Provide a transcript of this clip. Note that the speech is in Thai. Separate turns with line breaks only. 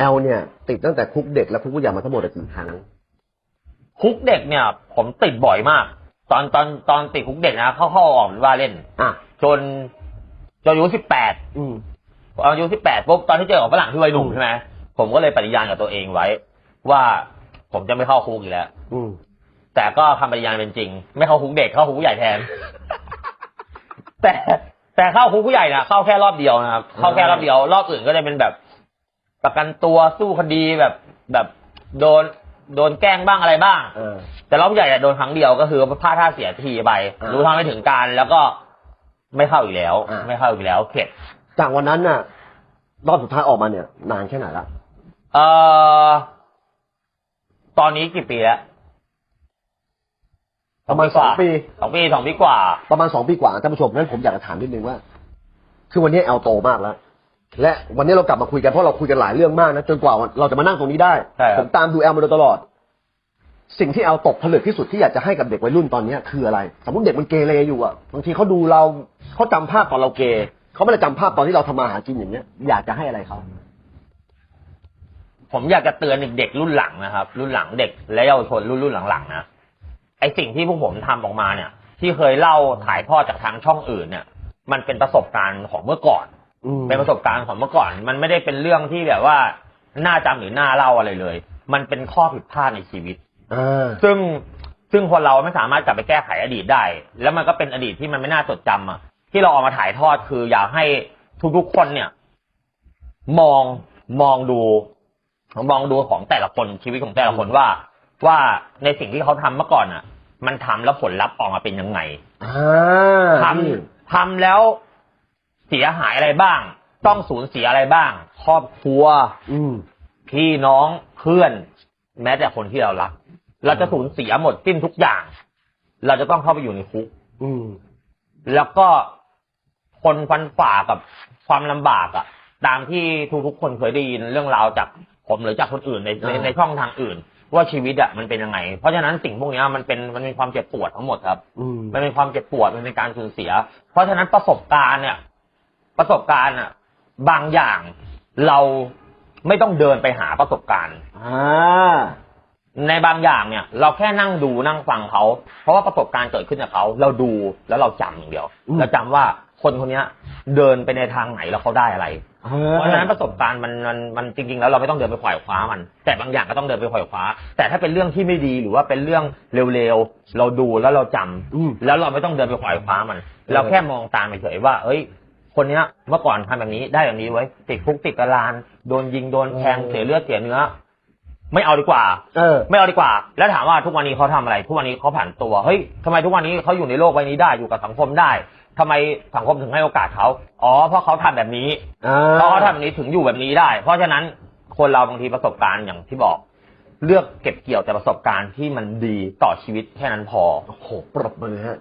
แอลเนี่ย ติดตั้งแต่คุกเด็กและคุกผู้ใหญ่มาทั้งหมดกี่ครั้ง
คุกเด็กเนี่ย ผมติดบ่อยมาก ตอนตอนตอนติดคุกเด็กนะเข้าเข้าออกว่าเล่น
อะ
จนจนอายุสิบแปด
อืม
อายุสิบแปดปุ๊บตอนที่เจอกับฝรั่งที่วัยหนุ่ม
อืม
ใช่ไหมผมก็เลยปฏิญาณกับตัวเองไว้ ว่าผมจะไม่เข้าคุกอีกแล้ว
อืม
แต่ก็ทำปฏิญาณเป็นจริง ไม่เข้าคุกเด็กเข้าคุกผู้ใหญ่แทน แต่แต่เข้าคุกผู้ใหญ่นะเข้าแค่รอบเดียวนะครับเข้าแค่รอบเดียว รอบอื่นก็จะเป็นแบบ ประกันตัวสู้คดีแบบแบบโดนโดนแกล้งบ้างอะไรบ้าง
เออ
แต่รอบใหญ่อะโดนครั้งเดียวก็คือพลาดท่าเสียทีไป
อ่ารู้
รู้เท่าไม่ถึงการแล้วก็ไม่เข้าอีกแล้ว
อ่า
ไม่เข้าอีกแล้วเข็ด
จากวันนั้นน่ะ รอบสุดท้ายออกมาเนี่ย นานแค่ไหนละ
เอ่อ ตอนนี้กี่ปีแล้ว
ประมาณสองปี
สองปีสองปีกว่า
ประมาณสองปีกว่าท่านผู้ชมงั้นผมอยากจะถามนิดนึงว่า คือวันนี้แอลโตมากแล้ว และวันนี้เรากลับมาคุยกันเพราะเราคุยกันหลายเรื่องมากนะจนกว่าเราจะมานั่งตรงนี้ได้
ใช่ครับ
ผมตามดูแอลมาโดยตลอด สิ่งที่แอลตกผลึกที่สุดที่อยากจะให้กับเด็กวัยรุ่นตอนเนี้ยคืออะไร สมมติเด็กมันเกเรอยู่อะบางทีเขาดูเราเขาจำภาพตอนเราเกเขาไม่ได้จำภาพตอนที่เราทำมาหากินอย่างเงี้ย อยากจะให้อะไรเขา
ผมอยากจะเตือนเด็กๆรุ่นหลังนะครับ รุ่นหลังเด็ก และเยาวชนรุ่นรุ่นหลังๆนะไอสิ่งที่พวกผมทำออกมาเนี่ย ที่เคยเล่าถ่ายทอดจากทางช่องอื่นเนี่ย มันเป็นประสบการณ์ของเมื่อก่อน
อืม
เป็นประสบการณ์ของเมื่อก่อน มันไม่ได้เป็นเรื่องที่แบบว่าน่าจำหรือน่าเล่าอะไรเลย มันเป็นข้อผิดพลาดในชีวิต
อ่า
ซึ่งซึ่งคนเราไม่สามารถกลับไปแก้ไขอดีตได้ แล้วมันก็เป็นอดีตที่มันไม่น่าจดจำอะ ที่เราเอามาถ่ายทอดคืออยากให้ทุกๆคนเนี่ย มองมองดู มองดูของแต่ละคนชีวิตของแต่ละคนว่า ว่าในสิ่งที่เขาทำเมื่อก่อนอะ มันทำแล้วผลลัพธ์ออกมาเป็นยังไง
อ่า
ท
นี่ำ
ทำแล้ว เสียหายอะไรบ้าง ต้องสูญเสียอะไรบ้าง ครอบครัว
อืม
พี่น้องเพื่อน แม้แต่คนที่เรารัก เราจะสูญเสียหมดสิ้นทุกอย่าง เราจะต้องเข้าไปอยู่ในคุก
อืม
แล้วก็คนฟันฝ่ากับความลำบากอะตามที่ทุกๆคนเคยได้ยินเรื่องราวจากผมหรือจากคนอื่นในใน
อ่า
ในช่องทางอื่น ว่าชีวิตอะมันเป็นยังไง เพราะฉะนั้นสิ่งพวกเนี้ยมันเป็นมันเป็นความเจ็บปวดทั้งหมดครับ
อืม
มันเป็นความเจ็บปวดมันเป็นการสูญเสีย เพราะฉะนั้นประสบการณ์เนี่ย ประสบการณ์อะบางอย่างเราไม่ต้องเดินไปหาประสบการณ์
อ่า
ในบางอย่างเนี่ย เราแค่นั่งดูนั่งฟังเขา เพราะว่าประสบการณ์เกิดขึ้นกับเขา เราดูแล้วเราจำอย่างเดียว
อืม
เราจำว่าคนคนเนี้ย เดินไปในทางไหนแล้วเขาได้อะไร เพราะฉะนั้นประสบการณ์มันมันมันจริง ๆ แล้วเราไม่ต้องเดินไปขวายคว้ามัน แต่บางอย่างก็ต้องเดินไปขวายคว้า แต่ถ้าเป็นเรื่องที่ไม่ดีหรือว่าเป็นเรื่องเร็วๆเราดูแล้วเราจำ
อืม
แล้วเราไม่ต้องเดินไปขวายคว้ามัน เราแค่มองตามเฉยๆว่า เอ้ย คนเนี้ยเมื่อก่อนทำแบบนี้ได้แบบนี้ไว้ติดคุกติดตารางโดนยิงโดนแทง
เออ
เสียเลือดเสียเนื้อ ไม่เอาดีกว่า
เออ
ไม่เอาดีกว่า แล้วถามว่าทุกวันนี้เขาทำอะไร ทุกวันนี้เขาผ่านตัว เฮ้ยทำไมทุกวันนี้เขาอยู่ในโลกใบนี้ได้ อยู่กับสังคมได้ทำไมสังคมถึงให้โอกาสเขา อ๋อ เพราะเขาทำแบบนี้
อ่า
เพราะเขาทำแบบนี้ถึงอยู่แบบนี้ได้ เพราะฉะนั้นคนเราบางทีประสบการณ์อย่างที่บอก เลือกเก็บเกี่ยวแต่ประสบการณ์ที่มันดีต่อชีวิตแค่นั้นพอ
โอ้โหปรบมือฮะ